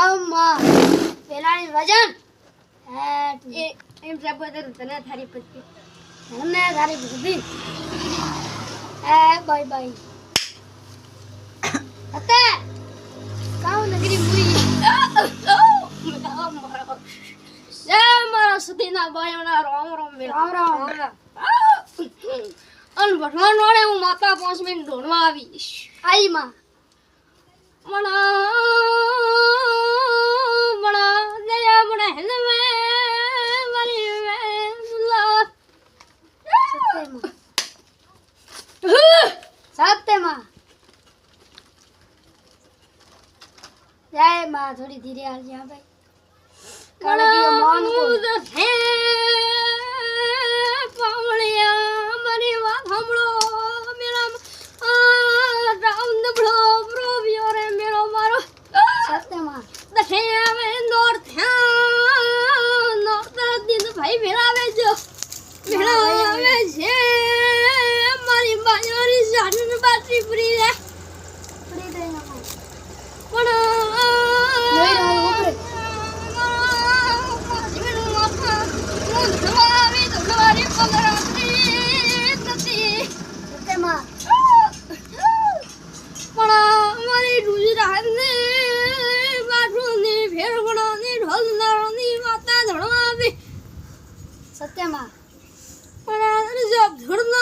અમ્મા પેલાની વજન એમ સાબુ તને થારી પછી મને થારી બુદ્ધિ એ બાય બાય. અતે કાઉ નગરી મુરી મારા સુધીના ભાઈઓના રામ રામ રામ રામ. અને ભગવાન વાળે હું માતા પાંચ મિનિટ ઢોળવા આવીશ. આઈ માં. મણા સત્યમાં સત્યમાં જય માં થોડી ધીરે હાલ જ્યાં ભાઈ. કારણ કે પીપરી પૂરી રે પૂરી દે સત્યમાં પણ જવાબ ધોરણ